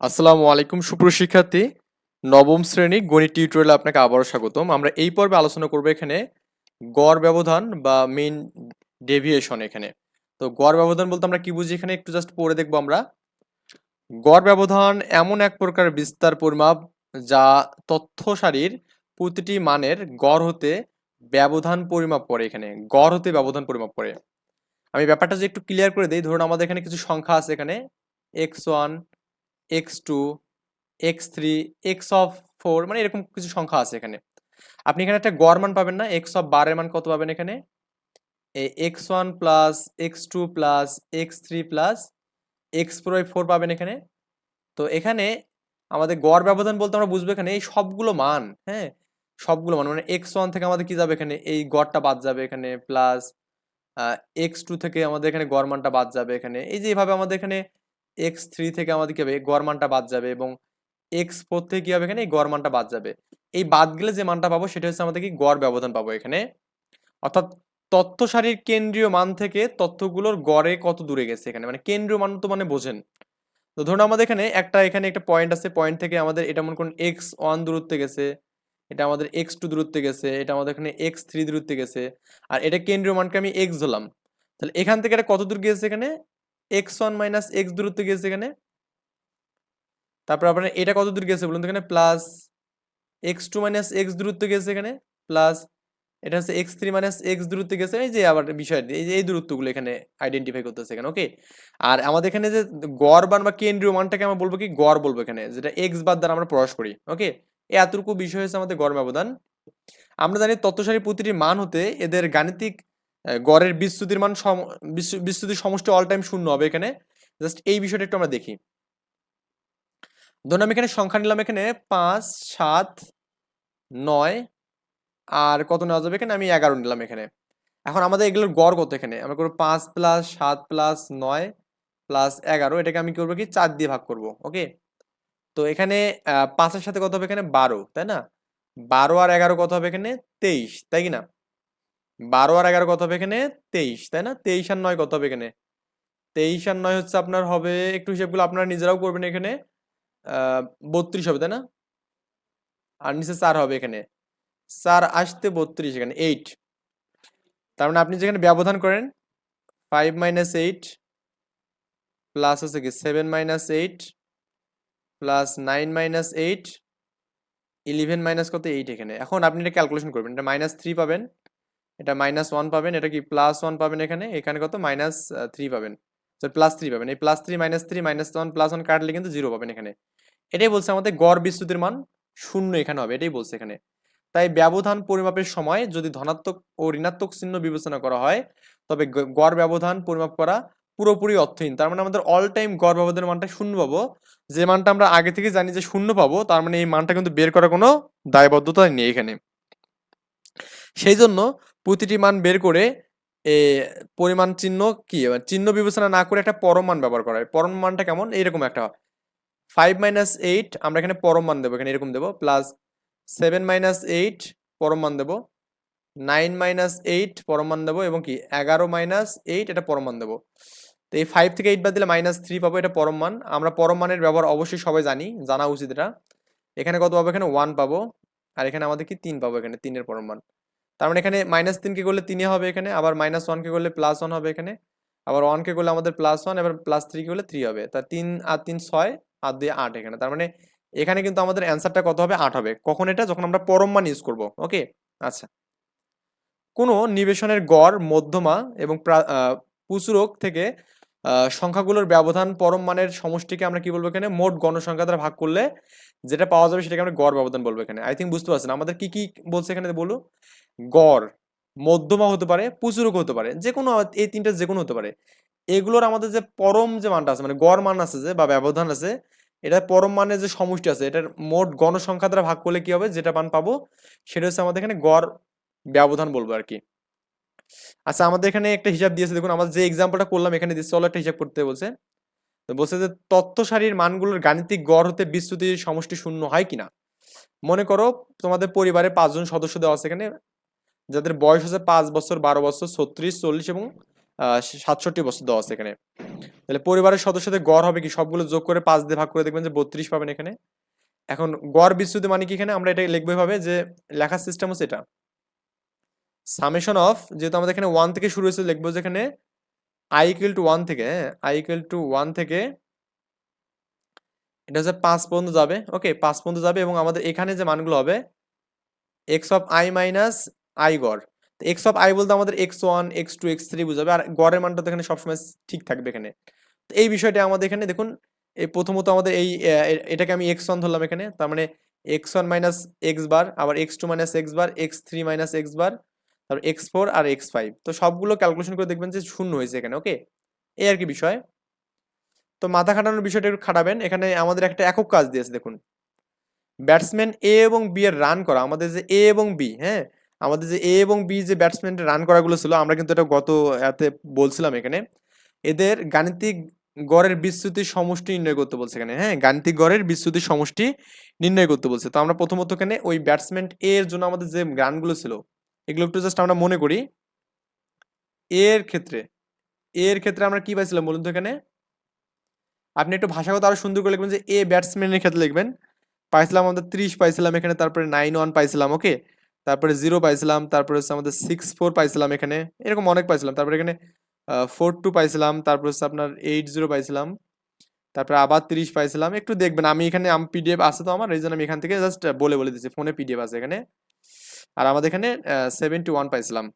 আসসালামু আলাইকুম সুপ্রশিক্ষার্থী নবম শ্রেণি গণিত টিউটোরিয়ালে আপনাকে আবারও স্বাগতম। আমরা এই পর্বে আলোচনা করব এখানে গড় ব্যবধান বা মেইন ডেভিয়েশন এখানে। তো গড় ব্যবধান বলতে আমরা কি বুঝি এখানে? একটু জাস্ট পড়ে দেখব আমরা। গড় ব্যবধান এমন এক প্রকার বিস্তার পরিমাপ যা তথ্য সারির প্রতিটি মানের গড় হতে ব্যবধান পরিমাপ করে এখানে। গড় হতে ব্যবধান পরিমাপ করে। আমি ব্যাপারটা যে একটু ক্লিয়ার করে দিই, ধরুন আমাদের এখানে কিছু সংখ্যা আছে এখানে। X one X two X three X of four মানে এরকম কিছু সংখ্যা আছে এখানে। আপনি এখানে একটা গড় মান পাবেন না এক্স অফ বারের মান কত পাবেন এখানে? X one plus X two plus X three plus X four four পাবেন এখানে। তো এখানে আমাদের গড় ব্যবধান বলতে আমরা বুঝব এখানে এই সবগুলো মান হ্যাঁ? সবগুলো মান মানে এক্স ওয়ান থেকে আমাদের কি যাবে এখানে? এই গড়টা বাদ যাবে এখানে প্লাস এক্স টু থেকে আমাদের এখানে গড় মানটা বাদ যাবে এখানে। এই যে এইভাবে আমাদের এখানে এক্স থ্রি থেকে আমাদের কি হবে গড় মানটা বাদ যাবে এবং এক্স ফোর থেকে কি হবে এখানে? এই গড় মানটা বাদ যাবে। এই বাদ গেলে যে মানটা পাবো সেটা হচ্ছে আমাদের কি? গড় ব্যবধান পাবো এখানে। অর্থাৎ তথ্য সারির কেন্দ্রীয় মান থেকে তথ্যগুলোর গড়ে কত দূরে গেছে এখানে? মানে কেন্দ্রীয় মান তো মানে বোঝেন। তো ধরুন আমাদের এখানে একটা এখানে একটা পয়েন্ট আছে। পয়েন্ট থেকে আমাদের এটা মনে করুন এক্স ওয়ান দূরত্বে গেছে। এটা আমাদের এক্স টু দূরত্বে গেছে। এটা আমাদের এখানে এক্স থ্রি দূরত্বে গেছে। আর এটা কেন্দ্রীয় মানকে আমি এক্স ধরলাম। তাহলে এখান থেকে এটা কত দূর গিয়েছে এখানে? এক্স ওয়ান মাইনাস এক্স দূরত্বে গিয়েছে এখানে। তারপর আপনার এটা কত দূর গেছে বলুন তো এখানে? Plus X two minus X দূরত্বে গেছে এখানে। প্লাস এটা হচ্ছে এক্স থ্রি মাইনাস এক্স দূরত্বে গেছে। এই যে আবার বিষয়, এই যে, এই দূরত্বগুলো এখানে আইডেন্টিফাই করতেছে এখানে ওকে আর আমাদের এখানে যে গড় মান বা কেন্দ্রীয় মানটাকে আমরা বলব কি? গড় বলব এখানে, যেটা এক্স বাদ দ্বারা আমরা প্রকাশ করি ওকে এতটুকু বিষয় হচ্ছে আমাদের গড় ব্যবধান। আমরা জানি তত্ত্বসারী প্রতিটি মান হতে এদের গাণিতিক গড়ের বিচ্যুতির মান বিচ্যুতির সমষ্টি অল টাইম শূন্য হবে এখানে। জাস্ট এই বিষয়টা একটু আমরা দেখি। ধরুন আমি এখানে সংখ্যা নিলাম এখানে পাঁচ, সাত, নয়, আর কত নেওয়া যাবে এখানে? আমি এগারো নিলাম এখানে। এখন আমাদের এগুলোর গড় কত এখানে? আমরা করব পাঁচ প্লাস সাত প্লাস নয় প্লাস এগারো। এটাকে আমি করব কি? চার দিয়ে ভাগ করব ওকে তো এখানে পাঁচের সাথে কত হবে এখানে? বারো, তাই না? বারো আর এগারো কত হবে এখানে? তেইশ, তাই কি না? বারো আর এগারো কত হবে এখানে? তেইশ, তাই না? তেইশ আর নয় কত হবে এখানে? তেইশ আর নয় হচ্ছে আপনার হবে, একটু হিসেবগুলো আপনারা নিজেরাও করবেন এখানে। বত্রিশ হবে, তাই না? আর নিচে চার হবে এখানে। চার আসতে বত্রিশ এখানে এইট তার মানে আপনি যেখানে ব্যবধান করেন ফাইভ মাইনাস এইট প্লাস হচ্ছে কি seven minus eight plus nine minus eight eleven minus কত? এইট এখানে। এখন আপনি এটা ক্যালকুলেশন করবেন, এটা মাইনাস থ্রি পাবেন। এটা মাইনাস ওয়ান পাবেন, এটা কি প্লাস ওয়ান পাবেন এখানে? এখানে কত? মাইনাস থ্রি পাবেন। প্লাস থ্রি পাবেন। এই plus three minus three minus one plus one কাটলে কিন্তু জিরো পাবেন এখানে। এটাই বলছে আমাদের গড় বিস্তুতির মান শূন্য এখানে হবে, এটাই বলছে এখানে। তাই ব্যবধান পরিমাপের সময় যদি ধনাত্মক ও ঋণাত্মক চিহ্ন বিবেচনা করা হয়, তবে গড় ব্যবধান পরিমাপ করা পুরোপুরি অর্থহীন। তার মানে আমাদের অল টাইম গড় ব্যবধানের মানটা শূন্য পাবো। যে মানটা আমরা আগে থেকে জানি যে শূন্য পাবো, তার মানে এই মানটা কিন্তু বের করার কোনো দায়বদ্ধতা নেই এখানে। সেই জন্য প্রতিটি মান বের করে পরিমাণ চিহ্ন কি? চিহ্ন বিবেচনা না করে একটা পরম মান ব্যবহার করা হয়। পরম মানটা কেমন? এইরকম একটা ফাইভ মাইনাস এইট আমরা এখানে পরম মান দেবো, এখানে এরকম দেবো প্লাস সেভেন মাইনাস এইট পরম মান দেবো নাইন মাইনাস এইট পরম মান দেবো, এবং কি? এগারো মাইনাস এইট এটা পরম মান দেবো। তো এই ফাইভ থেকে এইট বাদ দিলে মাইনাস থ্রি পাবো, এটা পরম মান। আমরা পরম মানের ব্যবহার অবশ্যই সবাই জানি, জানা উচিত এটা। এখানে কত পাবো? এখানে ওয়ান পাবো। আর এখানে আমাদের কি? তিন পাবো এখানে, তিনের পরম মান। তার মানে এখানে মাইনাস তিনকে করলে তিনে হবে এখানে আবার মাইনাস ওয়ানকে করলে প্লাস ওয়ান হবে এখানে আবার ওয়ানকে করলে আমাদের প্লাস ওয়ান এবার প্লাস থ্রি করলে থ্রি হবে তা তিন আর তিন ছয় আর দুই আট এখানে তার মানে এখানে কিন্তু আমাদের অ্যান্সারটা কত হবে? আট হবে। কখন এটা? যখন আমরা পরম মান ইউজ করব ওকে আচ্ছা। কোনো নিবেশনের গড় মধ্যমা এবং প্রা- আহ, থেকে সংখ্যাগুলোর ব্যবধান পরম মানের সমষ্টিকে আমরা কি বলব এখানে? মোট গণসংখ্যা দ্বারা ভাগ করলে যেটা পাওয়া যাবে সেটাকে আমরা গড় ব্যবধান বলব এখানে। আই থিঙ্ক বুঝতে পারছেন? আমাদের কি কি বলছে এখানে বলু গড়, মধ্যমা হতে পারে, পুচুরক হতে পারে যে কোনো এই তিনটা যে কোনো হতে পারে। এগুলোর আমাদের যে পরম যে মানটা আছে মানে গড় মান আছে যে, বা ব্যবধান আছে, এটা পরম মানের যে সমষ্টি আছে, এটার মোট গণসংখ্যা দ্বারা ভাগ করলে কি হবে? যেটা মান পাবো, সেটা হচ্ছে আমাদের এখানে গড় ব্যবধান বলব আর কি। আচ্ছা আমাদের এখানে একটা হিসাব দিয়েছে। দেখুন আমাদের যে এক্সাম্পলটা করলাম এখানে দিচ্ছে চলো একটা হিসাব করতে বলছে। তো বলছে যে তথ্য সারির মানগুলোর গাণিতিক গড় হতে বিচ্যুতির সমষ্টি শূন্য হয় কিনা? মনে করো, তোমাদের পরিবারে পাঁচজন সদস্য দেওয়া আছে এখানে, যাদের বয়স হচ্ছে পাঁচ বছর, বারো বছর, ছত্রিশ, চল্লিশ এবং সাতষট্টি বছর দেওয়া আছে এখানে। তাহলে পরিবারের সদস্যদের গড় হবে কি? সবগুলো যোগ করে পাঁচ দিয়ে ভাগ করে দেখবেন যে, বত্রিশ পাবেন এখানে। এখন গড় বিচ্যুতি মানে কি এখানে? আমরা এটা লিখব এভাবে যে, লেখার সিস্টেম হচ্ছে এটা। সামেশন অফ, যেহেতু আমাদের এখানে ওয়ান থেকে শুরু হয়েছে, লিখব যে এখানে আই ইকুয়াল টু ওয়ান থেকে হ্যাঁ আই ইকুয়াল টু ওয়ান থেকে, এটা হচ্ছে পাঁচ পর্যন্ত যাবে ওকে পাঁচ পর্যন্ত যাবে এবং আমাদের এখানে যে মানগুলো হবে X of I minus I গড় এক্স অফ আই বলতে আমাদের X one X two X three বুঝাবে, আর গড়ের মানটা তো এখানে সবসময় ঠিক থাকবে এখানে, তো এই বিষয়টা আমাদের এখানে দেখুন, এই প্রথমত আমাদের এই এটাকে আমি এক্স ওয়ান ধরলাম এখানে, তার মানে X one minus X bar আবার X two minus X bar X three minus X bar তারপর এক্স ফোর আর এক্স ফাইভ তো সবগুলো ক্যালকুলেশন করে দেখবেন যে শূন্য হয়েছে এখানে ওকে এই আর কি বিষয়। তো মাথা খাটানোর বিষয়টা একটু খাটাবেন। এখানে আমাদের একটা একক কাজ দিয়েছে, দেখুন। ব্যাটসম্যান এ এবং বি এর রান করা, আমাদের যে এ এবং বি হ্যাঁ? আমাদের যে এ এবং বি যে ব্যাটসম্যান রান করাগুলো ছিল, আমরা কিন্তু এটা গত এতে বলছিলাম এখানে। এদের গাণিতিক গড়ের বিস্তৃতির সমষ্টি নির্ণয় করতে বলছে এখানে হ্যাঁ? গাণিতিক গড়ের বিস্তৃতির সমষ্টি নির্ণয় করতে বলছে। তো আমরা প্রথমত এখানে ওই ব্যাটসম্যান এর জন্য আমাদের যে গানগুলো ছিল এগুলো একটু জাস্ট আমরা মনে করি। এর ক্ষেত্রে এর ক্ষেত্রে আমরা কি পাইছিলাম বলুন তো এখানে? আপনি একটু ভাষাগত আরও সুন্দর করে লিখবেন যে, এ ব্যাটসম্যানের ক্ষেত্রে লিখবেন। পাইছিলাম আমাদের ত্রিশ পাইছিলাম এখানে, তারপরে নাইন ওয়ান পাইছিলাম ওকে তারপরে জিরো পাইছিলাম, তারপরে হচ্ছে আমাদের সিক্স ফোর পাইছিলাম এখানে। এরকম অনেক পাইছিলাম। তারপরে এখানে ফোর টু পাইছিলাম, তারপর হচ্ছে আপনার এইট জিরো পাইছিলাম। তারপরে আবার তিরিশ পাইছিলাম। একটু দেখবেন, আমি এখানে পিডিএফ আছে তো আমার, এই জন্য আমি এখান থেকে জাস্ট বলে বলে দিচ্ছি ফোনে পিডিএফ আছে এখানে। আর আমাদের এখানে সেভেন্টি ওয়ান পাইছিলাম।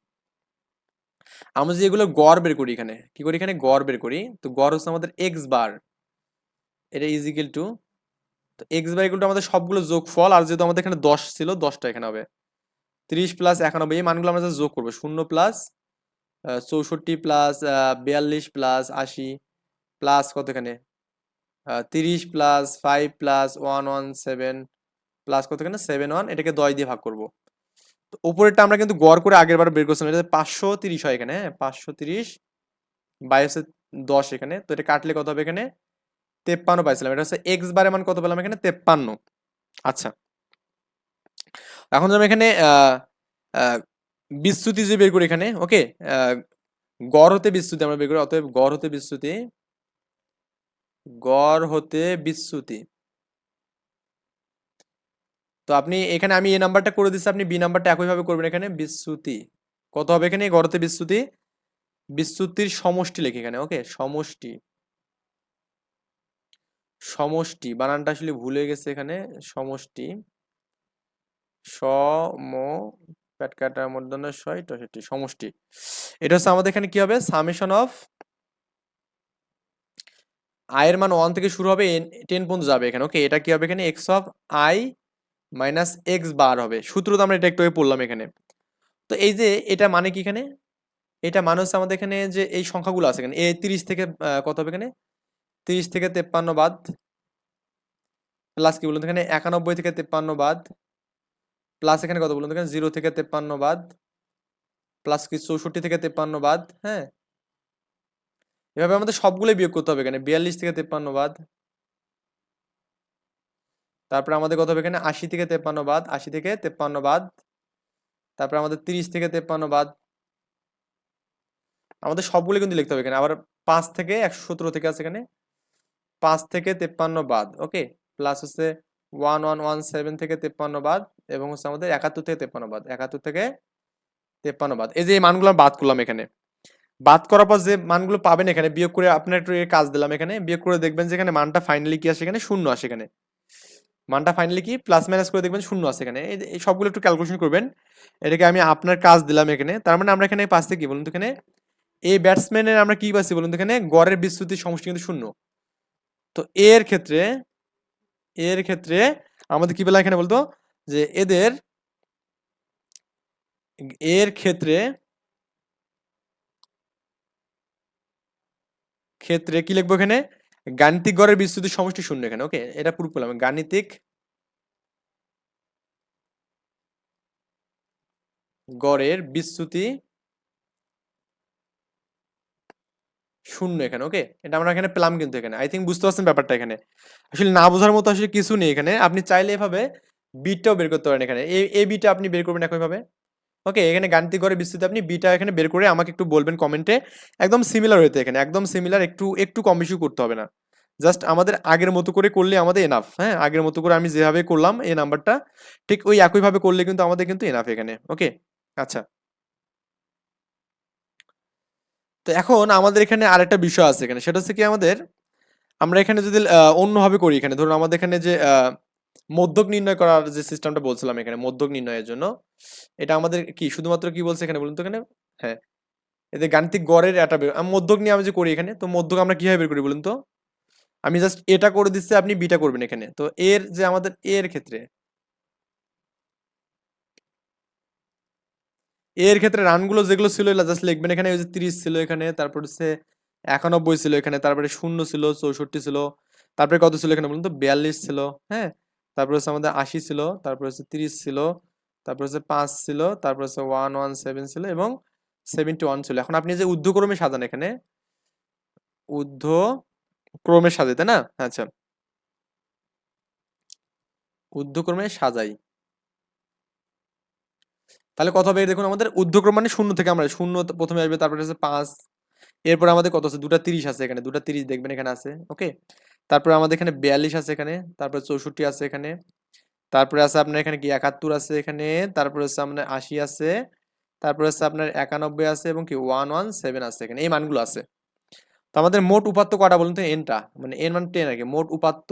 আমরা যদি এগুলো গড় বের করি এখানে, কি করি এখানে? গড় বের করি। তো গড় হচ্ছে আমাদের এক্স বার এটা ইজিক্যাল টু তো এক্স বার এগুলো আমাদের সবগুলো যোগফল, আর যেহেতু আমাদের এখানে দশ ছিল, দশটা এখানে হবে। তিরিশ প্লাস একানব্বই, এই মানগুলো আমরা যোগ করব। শূন্য প্লাস চৌষট্টি প্লাস বিয়াল্লিশ প্লাস আশি প্লাস কত এখানে? তিরিশ plus five plus one one seven plus কত এখানে? সেভেন ওয়ান এটাকে দশ দিয়ে ভাগ করব। উপরেরটা আমরা কিন্তু গড় করে আগের বার বের করছিলাম। এটা পাঁচশো তিরিশ হয় এখানে হ্যাঁ? পাঁচশো তিরিশ বাই হচ্ছে দশ এখানে। তো এটা কাটলে কত হবে এখানে? তেপ্পান্ন পাইছিলাম। এটা হচ্ছে এক্স বারের মান কত পেলাম এখানে? তেপ্পান্ন। আচ্ছা। এখন আমি এখানে বিচ্যুতি যে বের করি এখানে, ওকে? গড় হতে বিচ্যুতি আমরা বের করি, অতএব গড় হতে বিচ্যুতি, গড় হতে বিচ্যুতি। তো আপনি এখানে আমি এ নাম্বারটা করে দিচ্ছি আপনি বি নাম্বারটা একইভাবে করবেন এখানে, বিচ্যুতি। কত হবে এখানে? গড় হতে বিচ্যুতি। বিচ্যুতির সমষ্টি লেখি এখানে ওকে সমষ্টি। সমষ্টি, বানানটা আসলে ভুলে গেছে এখানে। সমষ্টি। সম প্যাট কাটা ছয় টষট্টি সমষ্টি। এটা হচ্ছে আমাদের এখানে কি হবে? সামেশন অফ আয়ের মান ওয়ান থেকে শুরু হবে টেন পর্যন্ত যাবে এখানে ওকে এটা কি হবে এখানে? X of I minus X bar হবে। সূত্র তো আমরা এটা একটু পড়লাম এখানে। তো এই যে এটা মানে কি এখানে? এটা মানে হচ্ছে আমাদের এখানে যে এই সংখ্যাগুলো আছে এখানে। এ তিরিশ থেকে কত হবে এখানে? তিরিশ থেকে তেপ্পান্ন বাদ। প্লাস কি বলুন এখানে? একানব্বই থেকে তেপ্পান্ন বাদ। প্লাস এখানে কত বলুন এখানে? জিরো থেকে তেপ্পান্ন বাদ। প্লাস কি? চৌষট্টি থেকে তেপ্পান্ন বাদ। হ্যাঁ? এভাবে আমাদের সবগুলোই বিয়োগ করতে হবে এখানে। বিয়াল্লিশ থেকে তেপ্পান্ন বাদ। তারপরে আমাদের কত হবে এখানে? আশি থেকে তেপ্পান্ন বাদ, আশি থেকে তেপ্পান্ন বাদ। তারপরে আমাদের তিরিশ থেকে তেপ্পান্ন বাদ। আমাদের সবগুলো কিন্তু লিখতে হবে এখানে। আবার পাঁচ থেকে একশো সতেরো থেকে আছে এখানে। পাঁচ থেকে তেপ্পান্ন বাদ, ওকে? প্লাস হচ্ছে ওয়ান ওয়ান ওয়ান সেভেন থেকে তেপ্পান্ন বাদ এবং হচ্ছে আমাদের একাত্তর থেকে তেপ্পান্ন বাদ। একাত্তর থেকে তেপ্পান্ন বাদ। এই যে এই মানগুলো বাদ করলাম এখানে। বাদ করার পর যে মানগুলো পাবেন এখানে, বিয়োগ করে আপনার একটু কাজ দিলাম এখানে। বিয়োগ করে দেখবেন যে এখানে মানটা ফাইনালি কি আসে এখানে? শূন্য আসে এখানে। মানটা ফাইনালি কি? প্লাস মাইনাস করে দেখবেন শূন্য আছে এখানে। এই- সবগুলো একটু ক্যালকুলেশন করবেন। এটাকে আমি আপনার কাজ দিলাম এখানে। তার মানে আমরা এখানে পাচ্ছি কি বলুন তো এখানে? এই ব্যাটসম্যানের আমরা কি পাচ্ছি বলুন তো এখানে? গড়ের বিস্তৃতির সমষ্টি কিন্তু শূন্য। তো এর ক্ষেত্রে এর ক্ষেত্রে আমাদের কি পেলাম এখানে বলতো? যে এদের, এর ক্ষেত্রে ক্ষেত্রে কি লিখব এখানে? গাণিতিক গড়ের বিস্তৃতির সমষ্টি শূন্য এখানে ওকে এটা পুরো পেলাম গাণিতিক গড়ের বিস্তৃতি শূন্য এখানে ওকে এটা আমরা এখানে পেলাম কিন্তু এখানে। আই থিঙ্ক বুঝতে পারছেন ব্যাপারটা এখানে। আসলে না বোঝার মতো আসলে কিছু নেই এখানে। আপনি চাইলে এভাবে বিটটাও বের করতে পারেন এখানে। এই বিটা আপনি বের করবেন একইভাবে। ওকে এখানে গাণিতিক গড়ের বিস্তৃতি। আপনি বিটা এখানে বের করে আমাকে একটু বলবেন কমেন্টে একদম সিমিলার হইতে এখানে। একদম সিমিলার একটু একটু কম বেশি করতে হবে না। জাস্ট আমাদের আগের মতো করে করলে আমাদের এনাফ হ্যাঁ? আগের মতো করে আমি যেভাবে করলাম এই নাম্বারটা ঠিক ওই একইভাবে করলে কিন্তু আমাদের কিন্তু এনাফ এখানে। ওকে আচ্ছা। তো এখন আমাদের এখানে আরেকটা বিষয় আছে এখানে। সেটা হচ্ছে কি আমাদের, আমরা এখানে যদি অন্যভাবে করি এখানে। ধরুন আমাদের এখানে যে মধ্যক নির্ণয় করার যে সিস্টেমটা বলছিলাম এখানে, মধ্যক নির্ণয়ের জন্য, এটা আমাদের কি, শুধুমাত্র কি বলছে এখানে বলুন তো এখানে? হ্যাঁ। এদের গাণিতিক গড়ের একটা বের- আমি, মধ্যক নিয়ে আমি যে করি এখানে, তো মধ্যক আমরা কীভাবে বের করি বলুন তো? আমি জাস্ট এটা করে দিচ্ছি, আপনি বিটা করবেন এখানে। তো এর যে আমাদের এর ক্ষেত্রে এর ক্ষেত্রে রানগুলো যেগুলো ছিল জাস্ট লিখবেন এখানে, ওই যে তিরিশ ছিল এখানে, তারপর হচ্ছে একানব্বই ছিল এখানে, তারপরে শূন্য ছিল, চৌষট্টি ছিল, তারপরে কত ছিল এখানে বলুন তো? বিয়াল্লিশ ছিল হ্যাঁ? তারপর হচ্ছে আমাদের আশি ছিল, তারপর হচ্ছে তিরিশ ছিল, তারপর হচ্ছে পাঁচ ছিল, তারপর হচ্ছে ওয়ান ওয়ান সেভেন ছিল এবং সেভেন্টি ওয়ান ছিল। এখন আপনি যে ঊর্ধ্বক্রমে সাজান এখানে ঊর্ধ্ব ক্রমে সাজাই, তাই না? আচ্ছা। ঊর্ধ্বক্রমে সাজাই। তাহলে কত হবে? দেখুন, আমাদের ঊর্ধ্বক্রম মানে শূন্য থেকে আমরা, শূন্য প্রথমে আসবে, তারপরে হচ্ছে পাঁচ এরপরে আমাদের কত আছে? দুটা তিরিশ আছে এখানে। দুটা তিরিশ দেখবেন এখানে আছে, ওকে? তারপরে আমাদের এখানে বিয়াল্লিশ আছে এখানে, তারপরে চৌষট্টি আছে এখানে, তারপরে আছে আপনার এখানে কি? একাত্তর আছে এখানে, তারপরে হচ্ছে আপনার আশি আছে, তারপরে হচ্ছে আপনার একানব্বই আছে এবং কি? ওয়ান ওয়ান সেভেন আছে এখানে, এই মানগুলো আছে। তো আমাদের মোট উপাত্ত কটা বলুন তো? এনটা মানে এন মানে টেন আর কি, মোট উপাত্ত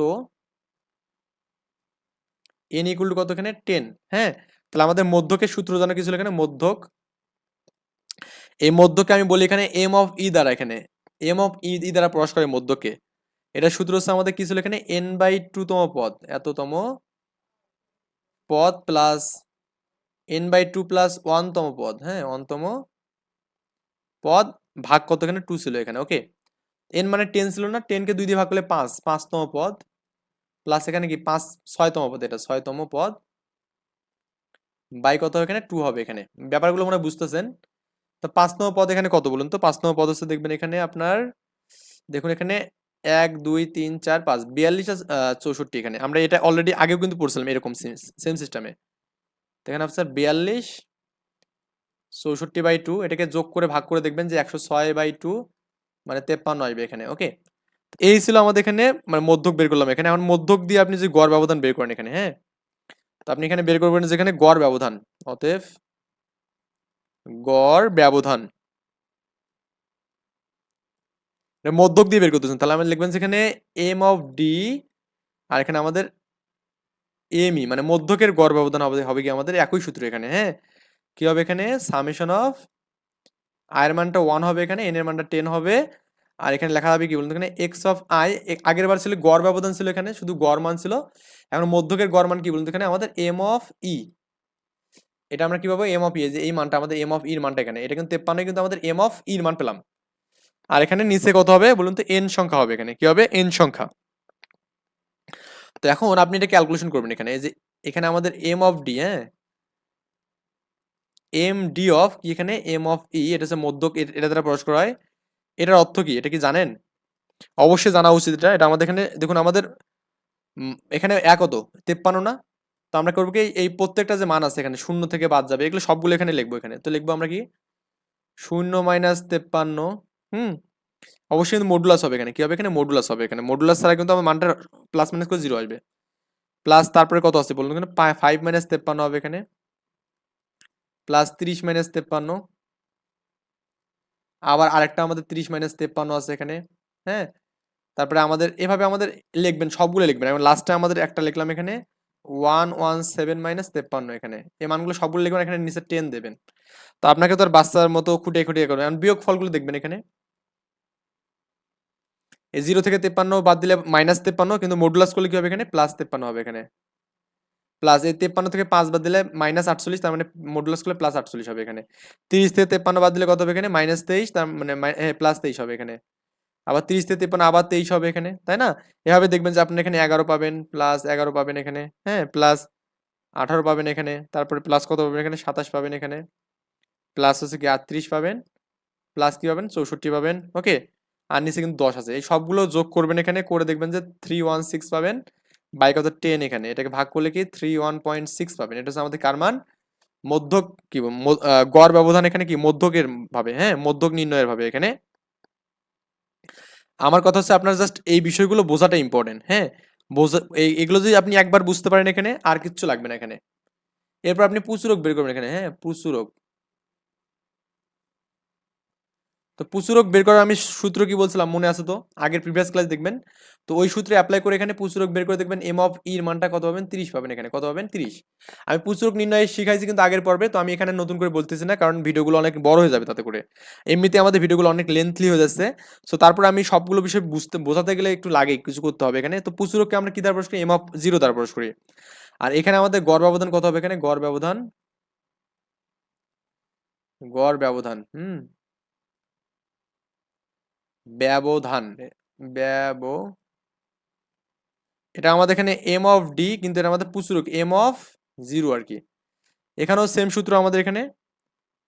এন ইকুয়াল টু কত এখানে? টেন হ্যাঁ? তাহলে আমাদের মধ্যকের সূত্র জানা কি ছিল এখানে? মধ্যক এই মধ্যকে আমি বলি এখানে এম অফ ই দ্বারা এখানে। এম অফ ই ই দ্বারা প্রকাশ করে মধ্যকে। এটা সূত্র হচ্ছে আমাদের কি ছিল এখানে? এন বাই টু তম পদ। এততম পদ plus N by two plus ওয়ানতম পদ। হ্যাঁ ওয়ানতম পদ ভাগ কত এখানে? টু ছিল এখানে। ওকে এন মানে টেন ছিল না। টেনকে দুই দিয়ে ভাগ করলে পাঁচ। পাঁচতম পদ প্লাস এখানে কি? পাঁচ ছয়তম পদ এটা। ছয়তম পদ বাই কত এখানে? টু হবে এখানে। ব্যাপারগুলো মনে বুঝতেছেন। তো পাঁচ নম্বর পদ এখানে কত বলুন তো? পাঁচ নম্বর পদ হচ্ছে দেখবেন এখানে আপনার, দেখুন এখানে এক, দুই, তিন, চার, পাঁচ, বিয়াল্লিশ চৌষট্টি এখানে। আমরা এটা অলরেডি আগেও কিন্তু পড়ছিলাম এরকম সেম সিস্টেমে এখানে আপনার বিয়াল্লিশ, চৌষট্টি বাই টু এটাকে যোগ করে ভাগ করে দেখবেন যে একশো ছয় বাই টু মানে তেপ্পান্ন আসবে এখানে ওকে এই ছিল আমাদের এখানে মানে মধ্যক বের করলাম এখানে। এখন মধ্যক দিয়ে আপনি যে গড় ব্যবধান বের করেন এখানে হ্যাঁ? তো আপনি এখানে বের করবেন যেখানে গড় ব্যবধান, অতএব গড় ব্যবধান। মধ্যক দিয়ে বের করতেছেন। তাহলে আমরা লিখবেন সেখানে এম অফ ডি আর এখানে আমাদের এমই মানে মধ্যকের গড় ব্যবধান হবে হবে কি আমাদের একই সূত্র এখানে হ্যাঁ? কি হবে এখানে? সামেশন অফ আয়ের মানটা ওয়ান হবে এখানে এন এর মানটা টেন হবে। আর এখানে লেখা হবে কি বলুন এখানে এক্স অফ আই আগের বার ছিল গড় ব্যবধান ছিল এখানে, শুধু গড় মান ছিল। এখন মধ্যকের গড় মান কি বলুন এখানে আমাদের এম অফ ই এটা আমরা কি পাবো? এম অফ ই যে এই মানটা আমাদের এম অফ ইর মানটা এখানে। এটা কিন্তু তেপ্পান্ন কিন্তু আমাদের এম অফ ইর মান পেলাম। আর এখানে নিচে কত হবে? বলুন তো এন সংখ্যা হবে এখানে। কি হবে? এন সংখ্যা। তো এখন আপনি এটা ক্যালকুলেশন করবেন এখানে। যে এখানে আমাদের এম অফ ডি হ্যাঁ? এম ডি অফ কি এখানে? এম অফ ই এটা হচ্ছে মধ্যক এটা দ্বারা প্রকাশ করা হয়। এটার অর্থ কি? এটা কি জানেন? অবশ্যই জানা উচিত এটা। এটা আমাদের এখানে, দেখুন আমাদের এখানে এক কত? তেপ্পান্ন না? আমরা করব কি, এই প্রত্যেকটা যে মান আছে এখানে, শূন্য থেকে বাদ যাবে, এগুলো সবগুলো এখানে লিখব এখানে। তো লিখব আমরা কি? শূন্য মাইনাস তেপ্পান্ন, হুম? অবশ্যই কিন্তু মডুলাস হবে এখানে। কি হবে এখানে? মডুলাস হবে এখানে। মডুলাস ছাড়া কিন্তু আমার মানটা প্লাস মাইনাস করে জিরো আসবে। প্লাস তারপরে কত আছে বলুন এখানে? ফাইভ মাইনাস তেপ্পান্ন হবে এখানে। প্লাস তিরিশ মাইনাস তেপ্পান্ন। আবার আরেকটা আমাদের তিরিশ মাইনাস তেপ্পান্ন আছে এখানে। হ্যাঁ? তারপরে আমাদের, এভাবে আমাদের লিখবেন, সবগুলো লিখবেন। এবং লাস্টে আমাদের একটা লিখলাম এখানে। ওয়ান ওয়ান সেভেন মাইনাস তেপ্পান্ন এখানে। এই মানগুলো সবগুলো লিখবেন এখানে নিচে টেন দেবেন। তো আপনাকে তো আর বাচ্চার মতো খুঁটিয়ে খুঁটিয়ে করবেন এখন বিয়োগ ফলগুলো দেখবেন এখানে। এই জিরো থেকে তেপ্পান্ন বাদ দিলে মাইনাস তেপ্পান্ন, কিন্তু মডুলাস করলে কি হবে এখানে? প্লাস তেপ্পান্ন হবে এখানে। প্লাস এই তেপ্পান্ন থেকে পাঁচ বাদ দিলে মাইনাস আটচল্লিশ, তার মানে মডুলাস করলে প্লাস আটচল্লিশ হবে এখানে। তিরিশ থেকে তেপ্পান্ন বাদ দিলে কত হবে এখানে? মাইনাস তেইশ, তার মানে প্লাস তেইশ হবে এখানে। আবার তিরিশ থেকে তেপ্পান্ন, আবার তেইশ হবে এখানে, তাই না? এভাবে দেখবেন যে আপনি এখানে এগারো পাবেন প্লাস এগারো পাবেন এখানে হ্যাঁ? প্লাস আঠারো পাবেন এখানে, তারপরে প্লাস কত পাবেন এখানে? সাতাশ পাবেন এখানে প্লাস হচ্ছে কি আটত্রিশ পাবেন প্লাস কী পাবেন? চৌষট্টি পাবেন ওকে আর নিচে কিন্তু দশ আছে, এই সবগুলো যোগ করবেন এখানে, করে দেখবেন যে থ্রি ওয়ান সিক্স পাবেন বাই কত? টেন এখানে, এটাকে ভাগ করলে কি? থ্রি ওয়ান পয়েন্ট সিক্স পাবেন, এটা হচ্ছে আমাদের কার মান? মধ্যক কি? গড় ব্যবধান এখানে কি? মধ্যকের ভাবে হ্যাঁ? মধ্যক নির্ণয়ের ভাবে এখানে আমার কথা হচ্ছে আপনার জাস্ট এই বিষয়গুলো বোঝাটা ইম্পর্টেন্ট হ্যাঁ? বোঝা এগুলো যদি আপনি একবার বুঝতে পারেন এখানে, আর কিচ্ছু লাগবে না এখানে। এরপর আপনি পুচুরক বের করবেন এখানে হ্যাঁ? পুচুরক তো পুচুরক বের করার আমি সূত্র কি বলছিলাম? মনে আছে তো? আগের প্রিভিয়াস ক্লাস দেখবেন? তো ওই সূত্রে অ্যাপ্লাই করে এখানে পুচুরক বের করে দেখবেন এম অফ ইর মানটা কত পাবেন? তিরিশ পাবেন এখানে। কত পাবেন? তিরিশ। আমি পুচুরক নির্ণয় শিখাইছি কিন্তু আগের পর্বে, তো আমি এখানে নতুন করে বলতেছি না, কারণ ভিডিওগুলো অনেক বড় হয়ে যাবে তাতে করে। এমনিতে আমাদের ভিডিওগুলো অনেক লেন্থলি হয়ে যাচ্ছে। সো তারপর আমি সবগুলো বিষয় বুঝতে, বোঝাতে গেলে একটু লাগে, কিছু করতে হবে এখানে। তো পুচুরককে আমরা কি দ্বারা প্রকাশ করি? এম অফ জিরো দ্বারা প্রকাশ করি। আর এখানে আমাদের গড় ব্যবধান কত হবে এখানে? গড় ব্যবধান? গড় ব্যবধান, হুম। ব্যবধান। ব্যব এটা আমাদের এখানে এম অফ ডি কিন্তু এটা আমাদের পুচুরক এম অফ জিরো আর কি। এখানেও সেম সূত্র আমাদের এখানে।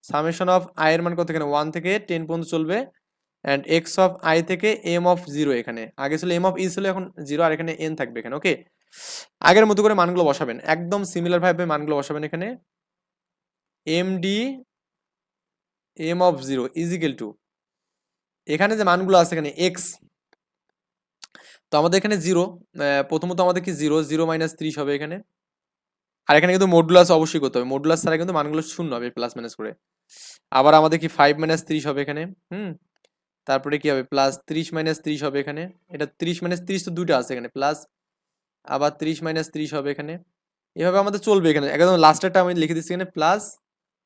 সামেশন অফ আই এর মান কত এখানে? ওয়ান থেকে টেন পর্যন্ত চলবে। অ্যান্ড এক্স অফ আই থেকে এম অফ জিরো এখানে। আগে ছিল এম অফ ই ছিল এখন জিরো আর এখানে এন থাকবে এখানে ওকে আগের মতো করে মানগুলো বসাবেন। একদম সিমিলার ভাবে মানগুলো বসাবেন এখানে। M D M of zero equal to এখানে যে মানগুলো আছে এখানে এক্স তো আমাদের এখানে জিরো প্রথমত আমাদের কি জিরো জিরো মাইনাস ত্রিশ হবে এখানে। আর এখানে কিন্তু মডুলাস অবশ্যই করতে হবে। মডুলাস ছাড়া কিন্তু মানগুলো শূন্য হবে প্লাস মাইনাস করে। আবার আমাদের কি ফাইভ মাইনাস ত্রিশ হবে এখানে, হুম? তারপরে কি হবে? প্লাস ত্রিশ মাইনাস ত্রিশ হবে এখানে। এটা ত্রিশ মাইনাস ত্রিশ তো দুইটা আছে এখানে প্লাস আবার ত্রিশ মাইনাস ত্রিশ হবে এখানে। এভাবে আমাদের চলবে এখানে। একদম লাস্টেরটা আমি লিখে দিচ্ছি এখানে plus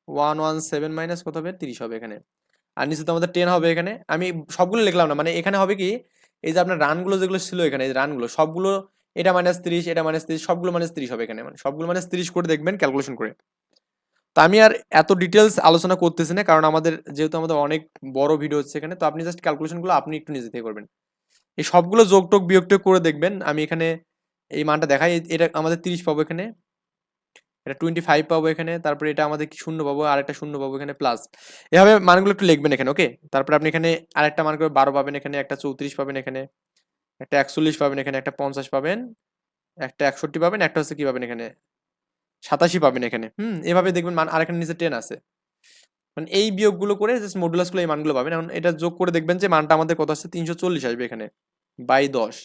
one one seven minus কত হবে? তিরিশ হবে এখানে। আর নিচে তো আমাদের টেন হবে এখানে। আমি সবগুলো লিখলাম না মানে এখানে হবে কি, এই যে আপনার রানগুলো যেগুলো ছিল এখানে, এই রানগুলো, সবগুলো এটা মাইনাস তিরিশ, এটা মাইনাস তিরিশ, সবগুলো মাইনাস তিরিশ হবে এখানে। মানে সবগুলো মাইনাস তিরিশ করে দেখবেন ক্যালকুলেশন করে। তো আমি আর এত ডিটেলস আলোচনা করতেছি না, কারণ আমাদের যেহেতু আমাদের অনেক বড় ভিডিও হচ্ছে এখানে, তো আপনি জাস্ট ক্যালকুলেশনগুলো আপনি একটু নিজে থেকে করবেন। এই সবগুলো যোগ টোগ বিয়োগ টোগ করে দেখবেন, আমি এখানে এই মানটা দেখাই, এটা আমাদের তিরিশ পাবো এখানে। এটা টোয়েন্টি ফাইভ পাবো এখানে, তারপরে এটা আমাদের শূন্য পাবো আর একটা শূন্য পাবো এখানে প্লাস এভাবে মানগুলো একটু লিখবেন এখানে ওকে তারপরে আপনি এখানে আরেকটা মান করে বারো পাবেন এখানে, একটা চৌত্রিশ পাবেন এখানে, একটা একচল্লিশ পাবেন এখানে, একটা পঞ্চাশ পাবেন, একটা একষট্টি পাবেন, একটা হচ্ছে কি পাবেন এখানে? সাতাশি পাবেন এখানে, হুম? এভাবে দেখবেন মান আর এখানে নিচে টেন আছে। মানে এই বিয়োগগুলো করে জাস্ট মডুলাসগুলো এই মানগুলো পাবেন। এখন এটা যোগ করে দেখবেন যে মানটা আমাদের কত আসছে? তিনশো চল্লিশ আসবে এখানে, বাই দশ।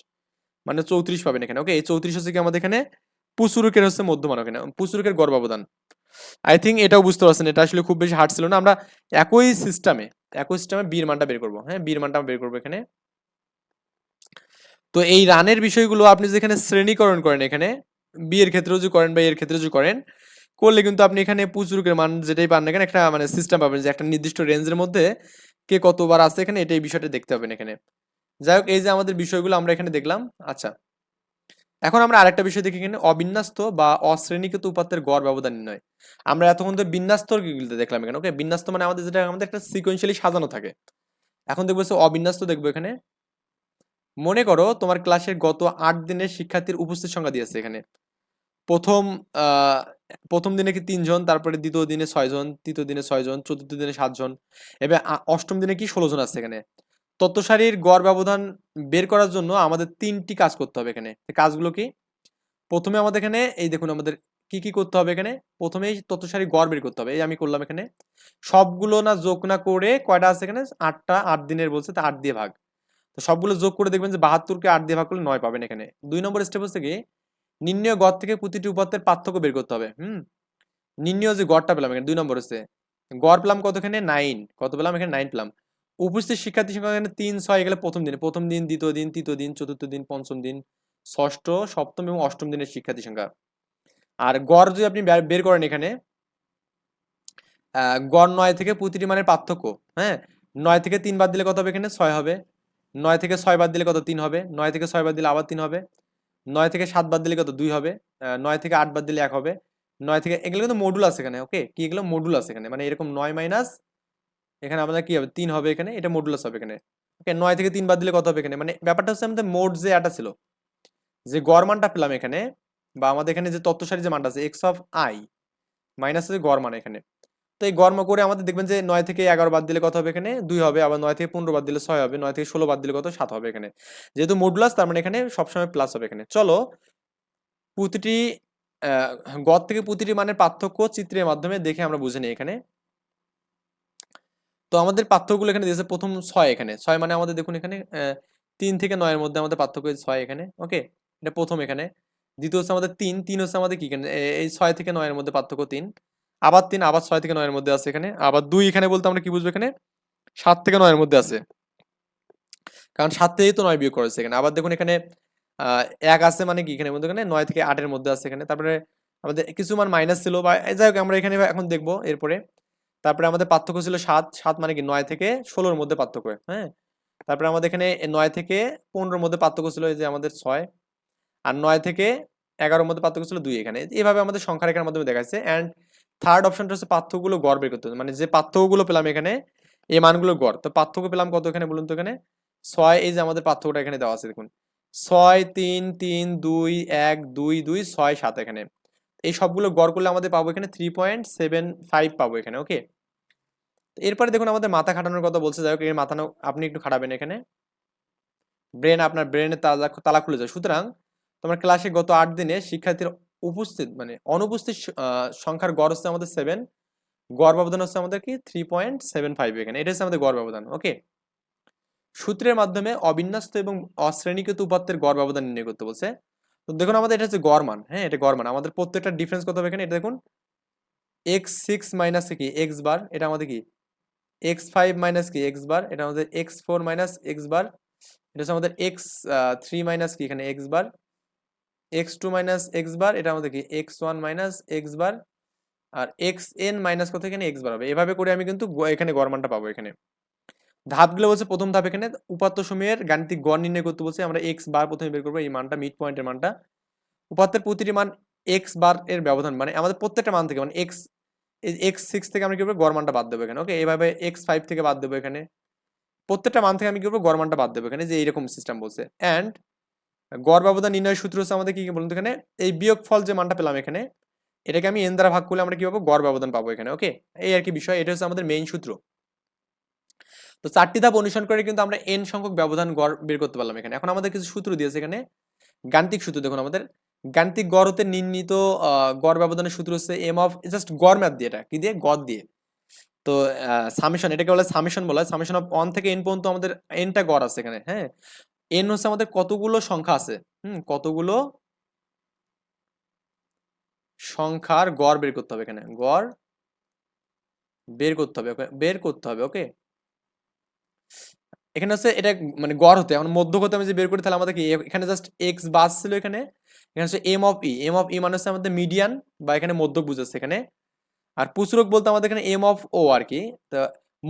মানে চৌত্রিশ পাবেন এখানে ওকে এই চৌত্রিশ হচ্ছে কি আমাদের এখানে পুসুরুকের হচ্ছে মধ্যমান এখানে পুসুরুকের গড় ব্যবধান আই থিঙ্ক এটাও বুঝতে পারছেন, এটা আসলে খুব বেশি হার্ড ছিল না। আমরা একই সিস্টেমে একই সিস্টেমে বীর মানটা বের করব হ্যাঁ? বীর মানটা বের করব এখানে। তো এই রানের বিষয়গুলো আপনি যেখানে শ্রেণীকরণ করেন এখানে, বিয়ের ক্ষেত্রেও যদি করেন বা এর ক্ষেত্রে যদি করেন, করলে কিন্তু আপনি এখানে পুচুরকের মান যেটাই পান না এখানে একটা মানে সিস্টেম পাবেন যে একটা নির্দিষ্ট রেঞ্জের মধ্যে কে কতবার আছে এখানে, এটাই বিষয়টা দেখতে পাবেন এখানে। যাই হোক, এই যে আমাদের বিষয়গুলো আমরা এখানে দেখলাম আচ্ছা। এখন আমরা আরেকটা বিষয় দেখি এখানে, অবিন্যস্ত বা অশ্রেণীকৃত উপাত্তের গড় ব্যবধান নির্ণয়। আমরা এতক্ষণ তো বিন্যাস্ত দেখলাম এখানে ওকে বিন্যাস্ত মানে আমাদের যেটা, আমাদের একটা সিকোয়েন্সিয়ালি সাজানো থাকে। এখন দেখব অবিন্যস্ত দেখব এখানে। মনে করো তোমার ক্লাসের গত আট দিনের শিক্ষার্থীর উপস্থিত সংখ্যা দিয়েছে এখানে। প্রথম প্রথম দিনে কি তিনজন, তারপরে দ্বিতীয় দিনে ছয়জন, তৃতীয় দিনে ছয়জন, চতুর্থ দিনে সাতজন, এবার অষ্টম দিনে কি ষোলো জন আছে এখানে। তত্ত্ব সারির গড় ব্যবধান বের করার জন্য আমাদের তিনটি কাজ করতে হবে এখানে। কাজগুলো কি? প্রথমে আমাদের এখানে, এই দেখুন আমাদের কি কি করতে হবে এখানে? প্রথমেই তত্ত্ব সারি গড় বের করতে হবে, এই আমি করলাম এখানে। সবগুলো না যোগ না করে কয়টা আছে এখানে? আটটা, আট দিনের বলছে, তা আট দিয়ে ভাগ। তো সবগুলো যোগ করে দেখবেন যে বাহাত্তরকে আট দিয়ে ভাগ করলে নয় পাবেন এখানে। দুই নম্বর স্টেপ হচ্ছে কি? নির্ণয় গড় থেকে প্রতিটি উপাত্তের পার্থক্য বের করতে হবে, হুম? নির্ণয় যে গড়টা পেলাম এখানে, দুই নম্বর হচ্ছে। গড় পেলাম কত এখানে? নাইন। কত পেলাম এখানে? নাইন পেলাম। উপস্থিত শিক্ষার্থী সংখ্যা এখানে তিন, ছয় গেলে প্রথম দিনে। প্রথম দিন, দ্বিতীয় দিন, তৃতীয় দিন, চতুর্থ দিন, পঞ্চম দিন, ষষ্ঠ, সপ্তম এবং অষ্টম দিনের শিক্ষার্থী সংখ্যা। আর গড় যদি আপনি বের- করেন এখানে গড় নয় থেকে প্রতিটি মানের পার্থক্য হ্যাঁ? নয় থেকে তিন বাদ দিলে কত হবে এখানে? ছয় হবে। নয় থেকে ছয় বাদ দিলে কত? তিন হবে। নয় থেকে ছয় বাদ দিলে আবার তিন হবে। নয় থেকে সাত বাদ দিলে কত? দুই হবে। নয় থেকে আট বাদ দিলে এক হবে। নয় থেকে, এগুলো কিন্তু মডুল আছে এখানে ওকে কি এগুলো মডুল আছে এখানে? মানে এরকম নয় মাইনাস এখানে আমাদের কি হবে? তিন হবে এখানে, এটা মডুলাস হবে এখানে। ওকে নয় থেকে তিন বাদ দিলে কত হবে এখানে? মানে ব্যাপারটা হচ্ছে আমাদের মোড যে এটা ছিল, যে গড় মানটা পেলাম এখানে, বা আমাদের এখানে যে তত্ত্বসারি যে মানটা আছে এক্স অফ আই মাইনাস আছে গড় মান এখানে। তো এই গড় করে আমাদের দেখবেন যে নয় থেকে এগারো বাদ দিলে কত হবে এখানে? দুই হবে, আবার নয় থেকে পনেরো বাদ দিলে ছয় হবে, নয় থেকে ষোলো বাদ দিলে কত? সাত হবে এখানে। যেহেতু মডুলাস তার মানে এখানে সবসময় প্লাস হবে এখানে। চলো, প্রতিটি গড় থেকে প্রতিটি মানের পার্থক্য চিত্রের মাধ্যমে দেখে আমরা বুঝে নিই এখানে। তো আমাদের পার্থক্যগুলো এখানে দিয়েছে প্রথম ছয় এখানে। ছয় মানে আমাদের দেখুন এখানে তিন থেকে নয়ের মধ্যে আমাদের পার্থক্য ছয় এখানে, ওকে? এটা প্রথম এখানে। দ্বিতীয় হচ্ছে আমাদের তিন তিন হচ্ছে আমাদের কি এখানে? এই ছয় থেকে নয়ের মধ্যে পার্থক্য তিন। আবার তিন, আবার ছয় থেকে নয়ের মধ্যে আছে এখানে। আবার দুই এখানে বলতে আমরা কি বুঝব এখানে? সাত থেকে নয়ের মধ্যে আছে। কারণ সাত থেকেই তো নয় বিয়োগ করেছে এখানে। আবার দেখুন এখানে এক আছে মানে কি এখানে? মধ্যে এখানে নয় থেকে আটের মধ্যে আছে এখানে। তারপরে আমাদের কিছু মান মাইনাস ছিল বা, যাই হোক আমরা এখানে এখন দেখব এরপরে। তারপরে আমাদের পার্থক্য ছিল সাত সাত মানে কি? নয় থেকে ষোলোর মধ্যে পার্থক্য হ্যাঁ? তারপরে আমাদের এখানে নয় থেকে পনেরোর মধ্যে পার্থক্য ছিল এই যে আমাদের ছয়, আর নয় থেকে এগারোর মধ্যে পার্থক্য ছিল দুই এখানে। এইভাবে আমাদের সংখ্যা রেখার মাধ্যমে দেখাচ্ছে অ্যান্ড থার্ড অপশনটা হচ্ছে পার্থক্যগুলো গড় বের করতে মানে যে পার্থক্যগুলো পেলাম এখানে, এই মানগুলো গড়। তো পার্থক্য পেলাম কত এখানে বলুন তো এখানে? ছয়, এই যে আমাদের পার্থক্যটা এখানে দেওয়া আছে, দেখুন। ছয়, তিন তিন, দুই, এক, দুই দুই, ছয়, সাত এখানে। এই সবগুলো গড় করলে আমাদের পাবো এখানে থ্রি পয়েন্ট সেভেন ফাইভ পাবো এখানে ওকে এরপরে দেখুন আমাদের মাথা খাটানোর কথা বলছে, যাই হোক, এর মাথা আপনি একটু খাটাবেন এখানে। ব্রেন আপনার ব্রেনের তালা তালা খুলে যায়। সুতরাং তোমার ক্লাসে গত আট দিনে শিক্ষার্থীর উপস্থিত মানে অনুপস্থিত সংখ্যার গড় হচ্ছে আমাদের সেভেন গড় ব্যবধান হচ্ছে আমাদের কি? থ্রি পয়েন্ট সেভেন ফাইভ এখানে। এটা হচ্ছে আমাদের গড় ব্যবধান ওকে সূত্রের মাধ্যমে অবিন্যস্ত এবং অশ্রেণীকৃত উপাত্তের গড় ব্যবধান নির্ণয় করতে বলছে। তো দেখুন আমাদের এটা হচ্ছে গড় মান হ্যাঁ এটা গড় মান আমাদের প্রত্যেকটা ডিফারেন্স কত হবে এখানে? এটা দেখুন এক্স সিক্স মাইনাস কি? এক্স বার এটা আমাদের কি? এক্স ফাইভ মাইনাস কি? এক্স বার এটা আমাদের X four minus X bar এটা হচ্ছে আমাদের এক্স থ্রি মাইনাস কি? এখানে X bar X two minus X bar এটা আমাদের কি? X one minus X bar আর এক্স এন মাইনাস কত এখানে? এক্স বার হবে। এভাবে করে আমি কিন্তু এখানে গড় মানটা পাবো এখানে। ধাপগুলো বলছে, প্রথম ধাপ এখানে উপাত্ত সময়ের গাণিতিক গড় নির্ণয় করতে বলছে, আমরা এক্স বার প্রথমে বের করব, এই মানটা মিড পয়েন্টের মানটা। উপাত্তের প্রতিটি মান এক্স বার এর ব্যবধান মানে আমাদের প্রত্যেকটা মান থেকে মানে এক্স এক্স সিক্স থেকে আমরা কি করব, গড় মানটা বাদ দেবো এখানে ওকে এইভাবে এক্স ফাইভ থেকে বাদ দেবো এখানে। প্রত্যেকটা মান থেকে আমি কি করব, গড় মানটা বাদ দেবো এখানে, যে এইরকম সিস্টেম বলছে। অ্যান্ড গড় ব্যবধান নির্ণয় সূত্র হচ্ছে আমাদের কি কি বলুন এখানে, এই বিয়োগ ফল যে মানটা পেলাম এখানে, এটাকে আমি এন দ্বারা ভাগ করলে আমরা কি পাবো, গড় ব্যবধান পাবো এখানে ওকে এই আর কি বিষয়, এটা হচ্ছে আমাদের মেইন সূত্র। তো চারটি ধাপ অনুসরণ করে কিন্তু আমরা এন সংখ্যক ব্যবধান গড় বের করতে পারলাম এখানে। এখন আমাদের কিছু সূত্র দিয়েছে এখানে। গাণিতিক সূত্র, দেখুন আমাদের। গাণিতিক গড় হতে গড় ব্যবধানের সূত্র হচ্ছে এম অফ জাস্ট গড় ম্যাথ দিয়ে এটা, কি দিয়ে? গড় দিয়ে। তো সামেশন এটাকে বলে সামেশন বলা হয়। সামেশন অফ ওয়ান থেকে এন পর্যন্ত আমাদের এনটা গড় আছে এখানে হ্যাঁ? এন হচ্ছে আমাদের কতগুলো সংখ্যা আছে? হুম, কতগুলো সংখ্যার গড় বের করতে হবে এখানে। গড় বের করতে হবে? বের করতে হবে, ওকে? এখানে হচ্ছে এটা মানে গড় হতে, এখন মধ্য হতে আমি যে বের করি, তাহলে আমাদের কি এখানে জাস্ট এক্স বাস ছিল এখানে এখানে হচ্ছে M of E M of E মানে হচ্ছে আমাদের মিডিয়ান বা এখানে মধ্যক বুঝাচ্ছে এখানে। আর পুচরক বলতে আমাদের এখানে এম অফ ও আর কি, তো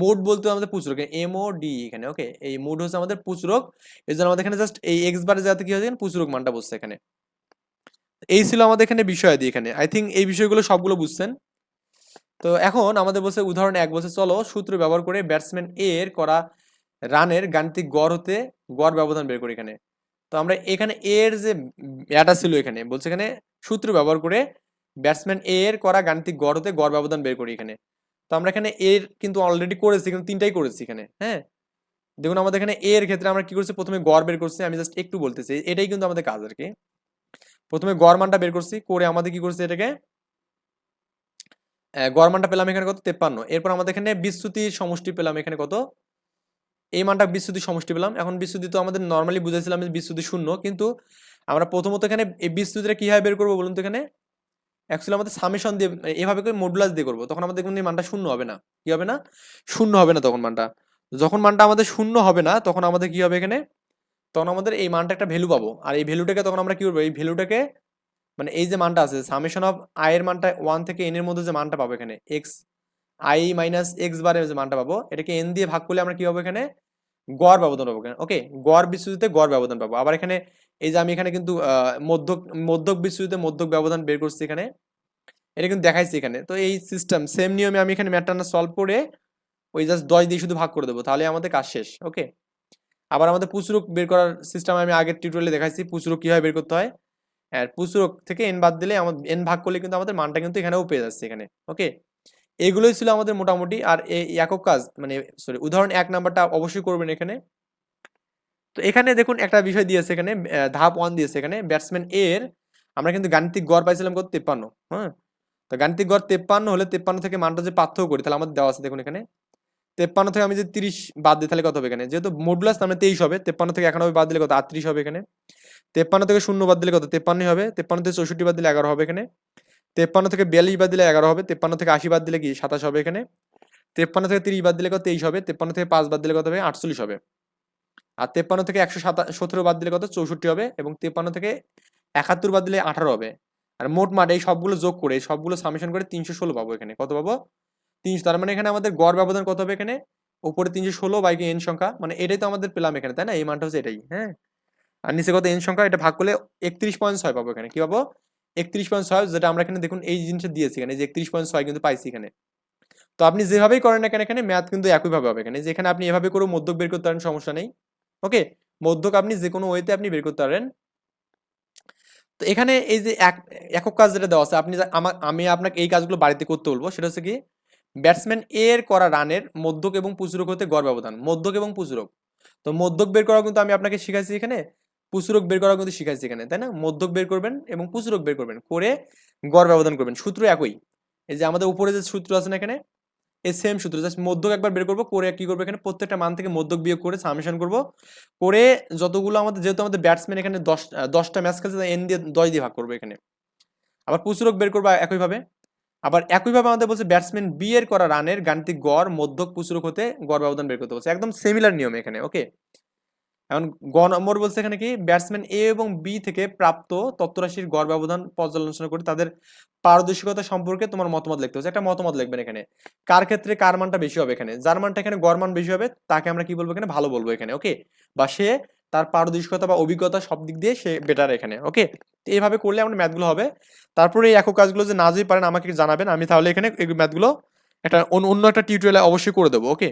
মোড বলতে আমাদের পুচরক এম ও ডি এখানে ওকে এই মোড হচ্ছে আমাদের পুচরক, এই জন্য আমাদের এখানে জাস্ট এই এক্স বারে যাতে কি হয়েছে পুচরক মানটা বসছে এখানে। এই ছিল আমাদের এখানে বিষয় দিয়ে এখানে আই থিঙ্ক এই বিষয়গুলো সবগুলো বুঝছেন। তো এখন আমাদের বলছে উদাহরণ এক বলছে, চলো সূত্র ব্যবহার করে ব্যাটসম্যান এর করা রানের গাণিতিক গড় হতে গড় ব্যবধান বের করি এখানে। তো আমরা এখানে এর যে এটা ছিল এখানে, বলছে এখানে সূত্র ব্যবহার করে ব্যাটসম্যান এ এর করা গাণিতিক গড় হতে গড় ব্যবধান বের করি এখানে। তো আমরা এখানে এর কিন্তু অলরেডি করেছি, কিন্তু তিনটাই করেছি এখানে হ্যাঁ? দেখুন, আমাদের এখানে এর ক্ষেত্রে আমরা কি করছি? প্রথমে গড় বের করছি, আমি জাস্ট একটু বলতেছি, এটাই কিন্তু আমাদের কাজ আর কি। প্রথমে গড় মানটা বের করছি, করে আমাদের কি করছি এটাকে? গড় মানটা পেলাম এখানে কত? তেপ্পান্ন। এরপর আমাদের এখানে বিচ্যুতির সমষ্টি পেলাম এখানে কত? এই মানটা বিচ্যুতি সমষ্টি পেলাম। এখন বিচ্যুতি তো আমাদের নর্মালি বুঝেছিলাম যে শূন্য, কিন্তু আমরা প্রথমত এখানে এই বিচ্যুতিটা কীভাবে বের করব বলুন তো এখানে? অ্যাকচুয়ালি আমাদের সামেশন দিয়ে, এভাবে করে মডুলাস দিয়ে করব, তখন আমাদের এই মানটা শূন্য হবে না। কি হবে না? শূন্য হবে না তখন মানটা। যখন মানটা আমাদের শূন্য হবে না, তখন আমাদের কি হবে এখানে? তখন আমাদের এই মানটা একটা ভ্যালু পাবো। আর এই ভ্যালুটাকে তখন আমরা কি করব? এই ভ্যালুটাকে মানে এই যে মানটা আছে সামেশন অফ আই এর মানটা ওয়ান থেকে এন এর মধ্যে যে মানটা পাবো এখানে এক্স আই মাইনাস এক্স বারের যে মানটা পাবো, এটাকে এন দিয়ে ভাগ করলে আমরা কি পাবো এখানে? গড় ব্যবধান পাবো ওকে গড় বিচ্যুতিতে গড় ব্যবধান পাবো। আবার এখানে এই যে আমি এখানে কিন্তু মধ্যক মধ্যক বিচ্যুতিতে মধ্যক ব্যবধান বের করছি এখানে। এটা কিন্তু দেখাইছি এখানে। তো এই সিস্টেম সেম নিয়মে আমি এখানে ম্যাটটা সলভ করে ওই জাস্ট দশ দিয়ে শুধু ভাগ করে দেবো। তাহলে আমাদের কাজ শেষ। ওকে আবার আমাদের পুচুরক বের করার সিস্টেম আমি আগের টিউটোরিয়ালে দেখাইছি। পুচুরক কীভাবে বের করতে হয়? আর পুচুরক থেকে এন বাদ দিলে আমাদের এন ভাগ করলে কিন্তু আমাদের মানটা কিন্তু এখানেও পেয়ে যাচ্ছে এখানে। ওকে এগুলোই ছিল আমাদের মোটামুটি, আর এই একক কাজ মানে সরি উদাহরণ এক নাম্বারটা অবশ্যই করবেন এখানে। তো এখানে দেখুন একটা বিষয় দিয়েছে এখানে ধাপ ওয়ান দিয়েছে এখানে ব্যাটসম্যান এ এর, আমরা কিন্তু গাণিতিক গড় পাইছিলাম কত? তেপ্পান্ন হ্যাঁ? তো গাণিতিক গড় তেপ্পান্ন হলে তেপ্পান্ন থেকে মানটা যে পার্থক্য করি, তাহলে আমাদের দেওয়া আছে দেখুন এখানে। তেপ্পান্ন থেকে আমি যে তিরিশ বাদ দিই, তাহলে কত হবে এখানে? যেহেতু মডুলাস নামে তেইশ হবে, তেপ্পান্ন থেকে একানব্বই বাদ দিলে কত? আটত্রিশ হবে এখানে। তেপ্পান্ন থেকে শূন্য বাদ দিলে কত? তেপ্পান্নই হবে, তেপ্পান্ন থেকে চৌষট্টি বাদ দিলে এগারো হবে এখানে। তেপ্পান্ন থেকে বিয়াল্লিশ বাদ দিলে এগারো হবে, তেপ্পান্ন থেকে আশি বাদ দিলে কি সাতাশ হবে এখানে? তেপ্পান্ন থেকে তিরিশ বাদ দিলে কত তেইশ হবে? তেপ্পান্ন থেকে পাঁচ বাদ দিলে কত হবে? আটচল্লিশ হবে। আর তেপ্পান্ন থেকে একশো সাতা, সতেরো বাদ দিলে কত? চৌষট্টি হবে এবং তেপ্পান্ন থেকে একাত্তর বাদ দিলে আঠারো হবে। আর মোট মাঠ, এই সবগুলো যোগ করে সবগুলো সামেশন করে তিনশো ষোলো পাবো এখানে। কত পাবো? তিনশো। তার মানে এখানে আমাদের গড় ব্যবধান কত হবে এখানে? উপরে তিনশো ষোলো, বাইকে এন সংখ্যা। মানে এটাই তো আমাদের পেলাম এখানে, তাই না? এই মানটা হচ্ছে এটাই হ্যাঁ? আর নিচে কত এন সংখ্যা? এটা ভাগ করলে একত্রিশ পয়েন্ট ছয় পাবো এখানে। কি পাবো? একত্রিশ পয়েন্ট ছয়, যেটা আমরা এখানে দেখুন এই জিনিসটা দিয়েছি এখানে, যে একত্রিশ পয়েন্ট ছয় কিন্তু পাইছি এখানে। তো আপনি যেভাবেই করেন না কেন, এখানে ম্যাথ কিন্তু একইভাবে হবে এখানে যেখানে আপনি এভাবে করে মধ্যক বের করতে পারেন, সমস্যা নেই। ওকে? মধ্যক আপনি যে কোনো ওয়েতে আপনি বের করতে পারেন। তো এখানে এই যে এক, একক কাজ যেটা দেওয়া আছে, আপনি যা- আমা- আমি আপনাকে এই কাজগুলো বাড়িতে করতে বলব, সেটা হচ্ছে কি ব্যাটসম্যান এর করা রানের মধ্যক এবং পুচুরক হতে গড় ব্যবধান, মধ্যক এবং পুচুরক তো মধ্যক বের করা কিন্তু আমি আপনাকে শিখাইছি এখানে পুচুরক বের করা কিন্তু শিখাইছি এখানে, তাই না? মধ্যক বের করবেন এবং পুচুরক বের করবেন, করে গড় ব্যবধান করবেন। সূত্র একই। এই যে আমাদের উপরে যে সূত্র আছে না এখানে, এই সেম সূত্র জাস্ট মধ্যক একবার বের করব, করে কি করব এখানে? প্রত্যেকটা মান থেকে মধ্যক বিয়োগ করে সামেশন করব। করে যতগুলো আমাদের, যেহেতু আমাদের ব্যাটসম্যান এখানে দশ, দশটা ম্যাচ খেলছে এন দিয়ে দশ দিয়ে ভাগ করব এখানে। আবার পুচুরক বের করব একইভাবে। আবার একইভাবে আমাদের বলছে ব্যাটসম্যান বি এর করা রানের গাণিতিক গড়, মধ্যক পুচুরক হতে গড় ব্যবধান বের করতে বলছে। একদম সিমিলার নিয়ম এখানে ওকে এখন গ নম্বর বলছে এখানে কি ব্যাটসম্যান এ এবং বি থেকে প্রাপ্ত তত্ত্বরাশির গড় ব্যবধান পর্যালোচনা করে তাদের পারদর্শিকতা সম্পর্কে তোমার মতামত লিখতে হচ্ছে। একটা মতামত লিখবেন এখানে। কার ক্ষেত্রে কার মানটা বেশি হবে এখানে? যার মানটা এখানে গড় মান বেশি হবে, তাকে আমরা কি বলব এখানে? ভালো বলব এখানে ওকে বা সে তার পারদর্শিকতা বা অভিজ্ঞতা সব দিক দিয়ে সে বেটার এখানে ওকে এইভাবে করলে আমরা ম্যাথগুলো হবে। তারপরে এই একক কাজগুলো যে না যদি পারেন আমাকে জানাবেন, আমি তাহলে এখানে এই ম্যাথগুলো একটা অন্য একটা টিউটোরিয়ালে অবশ্যই করে দেবো ওকে